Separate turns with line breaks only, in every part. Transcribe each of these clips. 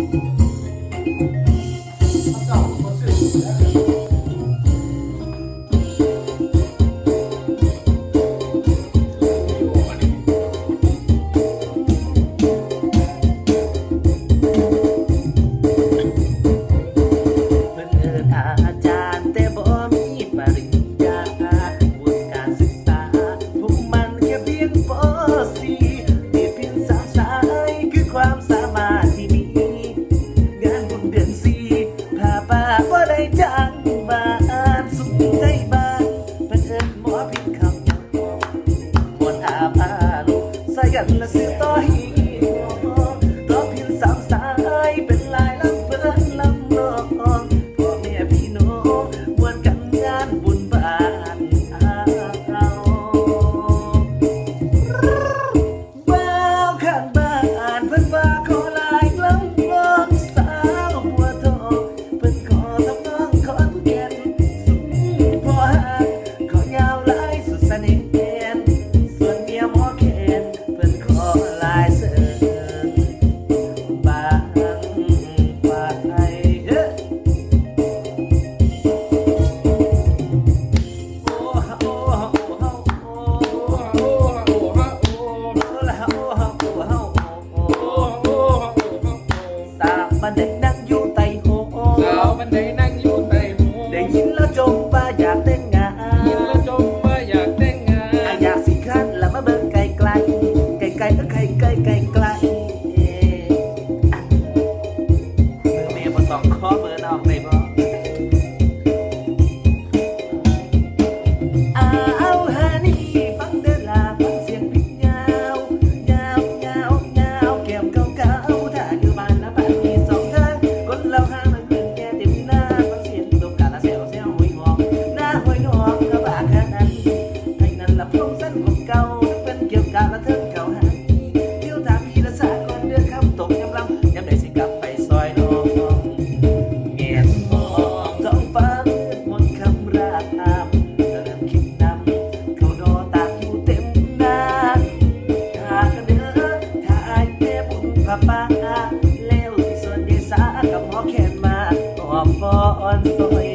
Thank you.
I ก็พอแค่มาหอบพออ่อนสวย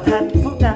buat hati bunga.